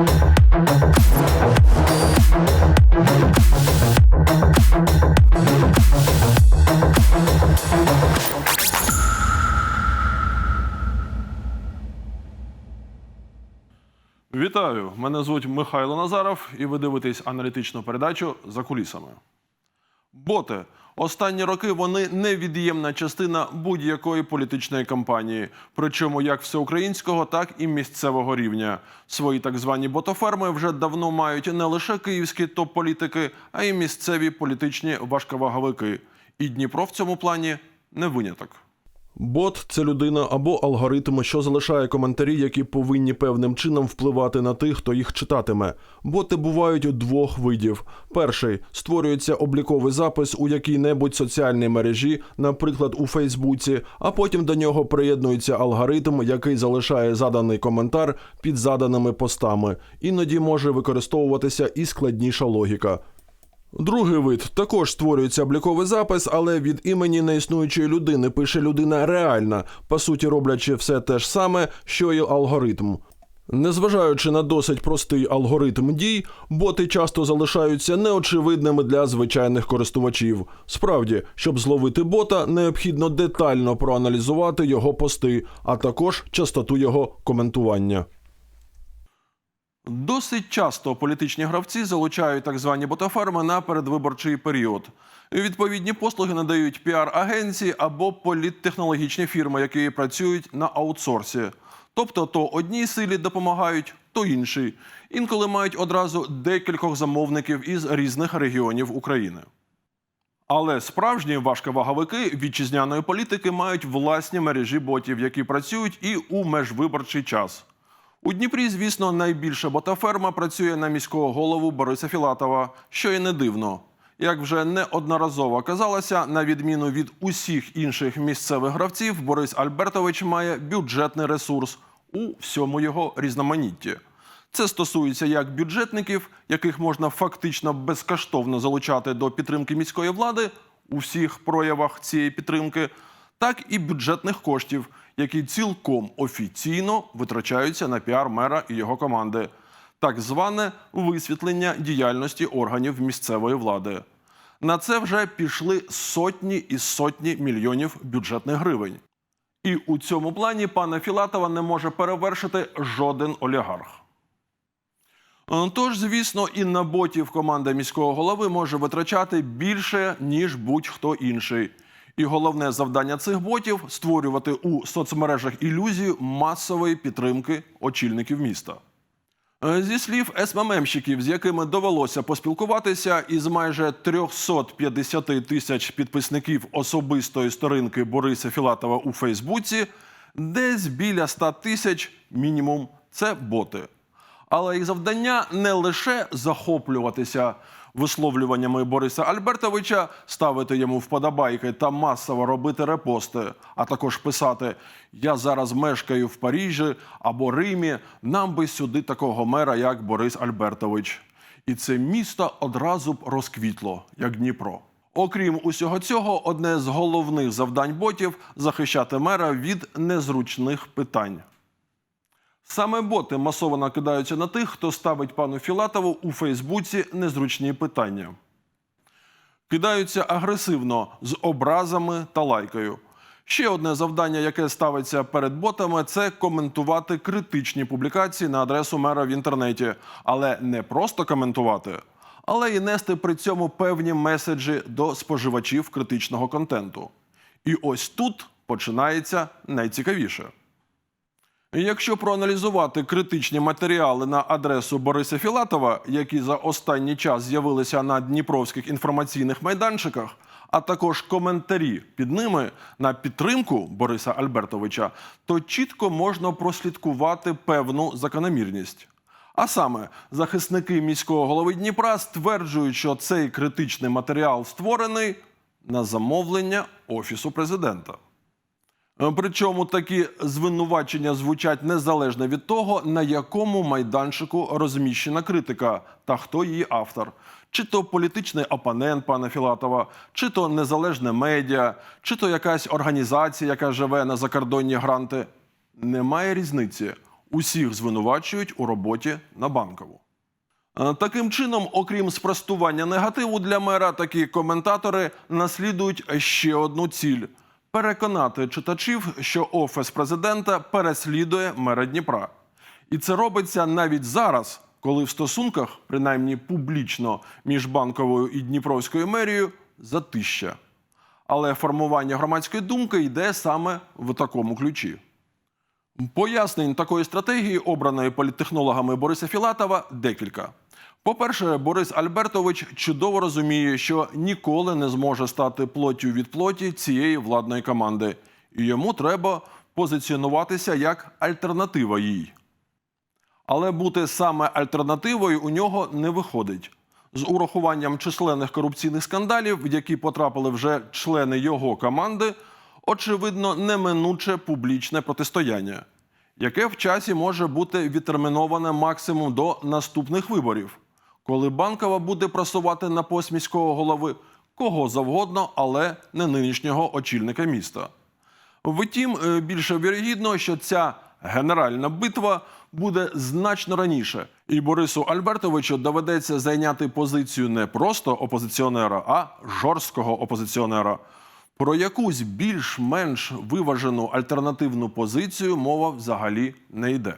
Вітаю! Мене звуть Михайло Назаров, і ви дивитесь аналітичну передачу за кулісами. Боти останні роки вони невід'ємна частина будь-якої політичної кампанії, причому як всеукраїнського, так і місцевого рівня. Свої так звані ботоферми вже давно мають не лише київські топ-політики, а й місцеві політичні важковаговики. І Дніпро в цьому плані не виняток. Бот це людина або алгоритм, що залишає коментарі, які повинні певним чином впливати на тих, хто їх читатиме. Боти бувають двох видів: перший створюється обліковий запис у якій-небудь соціальній мережі, наприклад, у Фейсбуці, а потім до нього приєднується алгоритм, який залишає заданий коментар під заданими постами. Іноді може використовуватися і складніша логіка. Другий вид також створюється обліковий запис, але від імені неіснуючої людини пише людина реальна, по суті, роблячи все те ж саме, що й алгоритм. Незважаючи на досить простий алгоритм дій, боти часто залишаються неочевидними для звичайних користувачів. Справді, щоб зловити бота, необхідно детально проаналізувати його пости, а також частоту його коментування. Досить часто політичні гравці залучають так звані ботаферми на передвиборчий період. Відповідні послуги надають піар-агенції або політтехнологічні фірми, які працюють на аутсорсі. Тобто, то одній силі допомагають, то іншій. Інколи мають одразу декількох замовників із різних регіонів України. Але справжні важковаговики вітчизняної політики мають власні мережі ботів, які працюють і у межвиборчий час. У Дніпрі, звісно, найбільша ботаферма працює на міського голову Бориса Філатова, що і не дивно. Як вже неодноразово казалося, на відміну від усіх інших місцевих гравців, Борис Альбертович має бюджетний ресурс у всьому його різноманітті. Це стосується як бюджетників, яких можна фактично безкоштовно залучати до підтримки міської влади у всіх проявах цієї підтримки, так і бюджетних коштів, які цілком офіційно витрачаються на піар мера і його команди, так зване висвітлення діяльності органів місцевої влади. На це вже пішли сотні і сотні мільйонів бюджетних гривень. І у цьому плані пана Філатова не може перевершити жоден олігарх. Тож, звісно, і на ботів команда міського голови може витрачати більше, ніж будь-хто інший. І головне завдання цих ботів створювати у соцмережах ілюзію масової підтримки очільників міста. Е, Зі слів СММщиків, з якими довелося поспілкуватися, із майже 350 тисяч підписників особистої сторінки Бориса Філатова у Фейсбуці, десь біля 100 тисяч мінімум це боти. Але їх завдання не лише захоплюватися висловлюваннями Бориса Альбертовича, ставити йому вподобайки та масово робити репости, а також писати Я зараз мешкаю в Парижі або Римі. Нам би сюди такого мера, як Борис Альбертович. І це місто одразу б розквітло, як Дніпро. Окрім усього цього, одне з головних завдань ботів захищати мера від незручних питань. Саме боти масово накидаються на тих, хто ставить пану Філатову у Фейсбуці незручні питання. Кидаються агресивно з образами та лайкою. Ще одне завдання, яке ставиться перед ботами, це коментувати критичні публікації на адресу мера в інтернеті, але не просто коментувати, але і нести при цьому певні меседжі до споживачів критичного контенту. І ось тут починається найцікавіше. Якщо проаналізувати критичні матеріали на адресу Бориса Філатова, які за останній час з'явилися на дніпровських інформаційних майданчиках, а також коментарі під ними на підтримку Бориса Альбертовича, то чітко можна прослідкувати певну закономірність. А саме, захисники міського голови Дніпра стверджують, що цей критичний матеріал створений на замовлення Офісу президента. Е, Причому такі звинувачення звучать незалежно від того, на якому майданчику розміщена критика та хто її автор. Чи то політичний опонент пана Філатова, чи то незалежне медіа, чи то якась організація, яка живе на закордонні гранти. Немає різниці. Усіх звинувачують у роботі на банкову. Е, Таким чином, окрім спростування негативу для мера, такі коментатори наслідують ще одну ціль переконати читачів, що офіс президента переслідує мера Дніпра. І це робиться навіть зараз, коли в стосунках, принаймні публічно, між банковою і Дніпровською мерією затища. Але формування громадської думки йде саме в такому ключі. Пояснень такої стратегії, обраної політтехнологами Бориса Філатова, декілька. По-перше, Борис Альбертович чудово розуміє, що ніколи не зможе стати плоттю від плоті цієї владної команди, і йому треба позиціонуватися як альтернатива їй. Але бути саме альтернативою у нього не виходить. З урахуванням численних корупційних скандалів, в які потрапили вже члени його команди, очевидно, неминуче публічне протистояння, яке в часі може бути відтерміноване максимум до наступних виборів, коли банкова буде просувати на пост міського голови кого завгодно, але не нинішнього очільника міста. Втім, е, більше вірогідно, що ця генеральна битва буде значно раніше, і Борису Альбертовичу доведеться зайняти позицію не просто опозиціонера, а жорсткого опозиціонера. Про якусь більш-менш виважену альтернативну позицію мова взагалі не йде.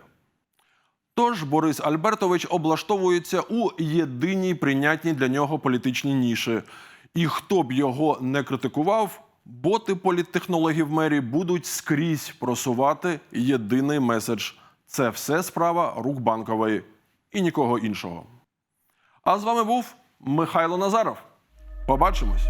Тож Борис Альбертович облаштовується у єдиній прийнятній для нього політичній ніші. І хто б його не критикував, боти політтехнологів мерії будуть скрізь просувати єдиний меседж: це все справа рук банкової і нікого іншого. А з вами був Михайло Назаров. Побачимось.